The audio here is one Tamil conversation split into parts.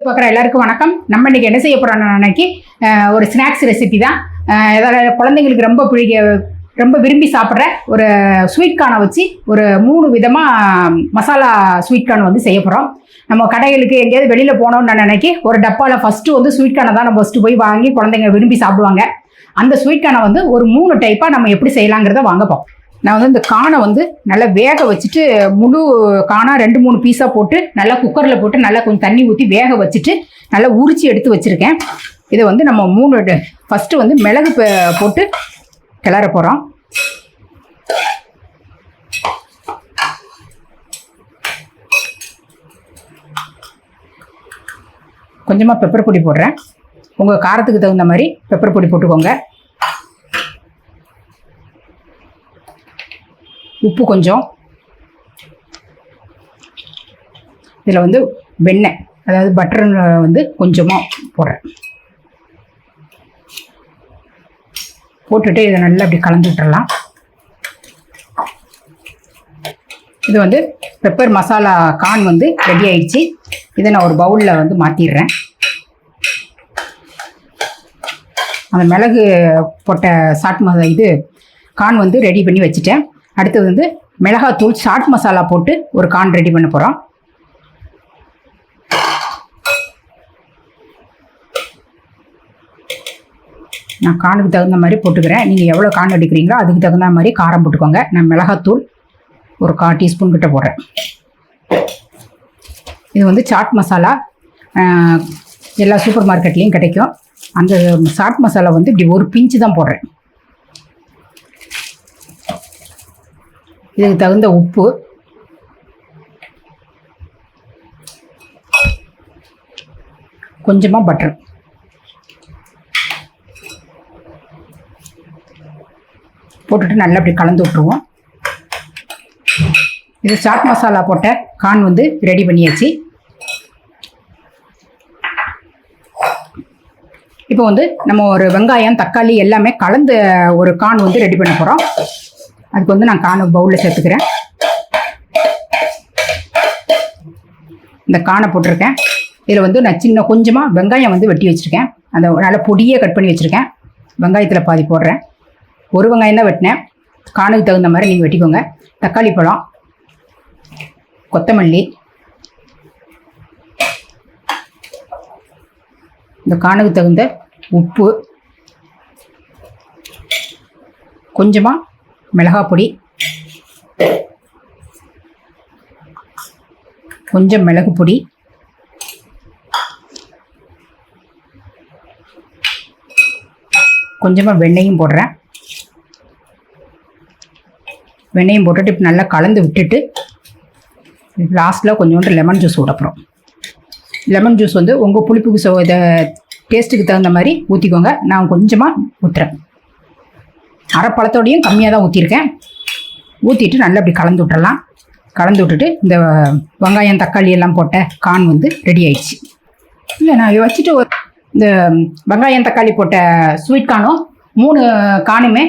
பார்க்குற எல்லாருக்கும் வணக்கம். நம்ம இன்னைக்கு என்ன செய்ய போறோம் அன்னைக்கு ஒரு ஸ்நாக்ஸ் ரெசிபி தான். அதாவது குழந்தைங்களுக்கு ரொம்ப பிடிக்க ரொம்ப விரும்பி சாப்பிட்ற ஒரு ஸ்வீட் கார்னை வச்சு ஒரு மூணு விதமாக மசாலா ஸ்வீட் கார்ன் வந்து செய்ய போகிறோம் நம்ம கடைகளுக்கு எங்கேயாவது வெளியில் போனோம்னு நான் நினைக்கி ஒரு டப்பாவில் ஃபஸ்ட்டு வந்து ஸ்வீட் கார்னை தான் நம்ம ஃபஸ்ட்டு போய் வாங்கி குழந்தைங்க விரும்பி சாப்பிடுவாங்க. அந்த ஸ்வீட் கார்னை வந்து ஒரு மூணு டைப்பாக நம்ம எப்படி செய்யலாங்கிறத வாங்க பார்ப்போம் நான் வந்து இந்த காணை வந்து நல்லா வேக வச்சுட்டு முழு காணா ரெண்டு மூணு பீஸாக போட்டு நல்லா குக்கரில் போட்டு நல்லா கொஞ்சம் தண்ணி ஊற்றி வேக வச்சுட்டு நல்லா உரிச்சி எடுத்து வச்சுருக்கேன். இதை வந்து நம்ம மூணு ஃபஸ்ட்டு வந்து மிளகு போட்டு கிளற போகிறோம் கொஞ்சமாக பெப்பர் பொடி போடுறேன். உங்கள் காரத்துக்கு தகுந்த மாதிரி பெப்பர் பொடி போட்டுக்கோங்க. உப்பு கொஞ்சம். இதில் வந்து வெண்ணெய் அதாவது பட்டர் வந்து கொஞ்சமாக போடுறேன். போட்டுட்டு இதை நல்லா அப்படி கலந்து விட்டுறலாம். இது வந்து பெப்பர் மசாலா கான் வந்து ரெடி ஆயிடுச்சு. இதை நான் ஒரு பவுலில் வந்து மாற்றிடுறேன் அந்த மிளகு போட்ட சாட் மசா இது கான் வந்து ரெடி பண்ணி வச்சுட்டேன். அடுத்தது வந்து மிளகாத்தூள் சாட் மசாலா போட்டு ஒரு கான் ரெடி பண்ண போகிறோம் நான் கானுக்கு தகுந்த மாதிரி போட்டுக்கிறேன். நீங்கள் எவ்வளோ கான் எடுக்கிறீங்களோ அதுக்கு தகுந்த மாதிரி காரம் போட்டுக்கோங்க. நான் மிளகாத்தூள் ஒரு கால் டீஸ்பூன் கிட்ட போடுறேன். இது வந்து சாட் மசாலா. எல்லா சூப்பர் மார்க்கெட்லேயும் கிடைக்கும். அந்த சாட் மசாலா வந்து இப்படி ஒரு பிஞ்சு தான் போடுறேன். இதுக்கு தகுந்த உப்பு. கொஞ்சமாக பட்டர் போட்டுட்டு நல்லா அப்படி கலந்து விட்ருவோம் இது சாட் மசாலா போட்ட கான் வந்து ரெடி பண்ணியாச்சு. இப்போ வந்து நம்ம ஒரு வெங்காயம் தக்காளி எல்லாமே கலந்த ஒரு கான் வந்து ரெடி பண்ண போகிறோம் அதுக்கு வந்து நான் காண பவுலில் சேர்த்துக்கிறேன். இந்த காணை போட்டிருக்கேன். இதில் வந்து நான் சின்ன கொஞ்சமாக வெங்காயம் வந்து வெட்டி வச்சுருக்கேன். அந்த நல்லா பொடியே கட் பண்ணி வச்சுருக்கேன். வெங்காயத்தில் பாதி போடுறேன். ஒரு வெங்காயம் தான் வெட்டினேன். காணுக்கு தகுந்த மாதிரி நீங்கள் வெட்டிக்கோங்க. தக்காளி பழம் கொத்தமல்லி. இந்த காணுக்கு தகுந்த உப்பு. கொஞ்சமாக மிளகாய் பொடி. கொஞ்சம் மிளகு பொடி. கொஞ்சமாக வெண்ணெயும் போடுறேன். வெண்ணெயும் போட்டுட்டு இப்போ நல்லா கலந்து விட்டுட்டு லாஸ்ட்டில் கொஞ்சோண்டு லெமன் ஜூஸ் விடப்புறோம் லெமன் ஜூஸ் வந்து உங்கள் புளிப்புக்கு சோ இதை டேஸ்ட்டுக்கு தகுந்த மாதிரி ஊற்றிக்கோங்க நான் கொஞ்சமாக ஊற்றுறேன் அரை பழத்தோடையும் கம்மியாக தான் ஊற்றிருக்கேன் ஊற்றிட்டு நல்லா அப்படி கலந்து விட்டுறலாம். கலந்து விட்டுட்டு இந்த வெங்காயம் தக்காளி எல்லாம் போட்ட கான் வந்து ரெடி ஆயிடுச்சு. இல்லை நான் வச்சுட்டு ஒரு இந்த வெங்காயம் தக்காளி போட்ட ஸ்வீட் கானும் மூணு கானுமே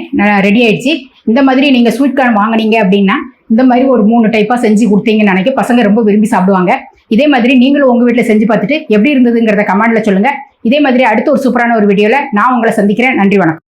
ரெடி ஆயிடுச்சு. இந்த மாதிரி நீங்கள் ஸ்வீட் கார்ன் வாங்குனீங்க அப்படின்னா இந்த மாதிரி ஒரு மூணு டைப்பாக செஞ்சு கொடுத்தீங்கன்னு நினைக்க பசங்க ரொம்ப விரும்பி சாப்பிடுவாங்க. இதே மாதிரி நீங்களும் உங்கள் வீட்டில் செஞ்சு பார்த்துட்டு எப்படி இருந்ததுங்கிறத கமெண்டில் சொல்லுங்கள் இதே மாதிரி அடுத்த ஒரு சூப்பரான ஒரு வீடியோவில் நான் உங்களை சந்திக்கிறேன். நன்றி வணக்கம்.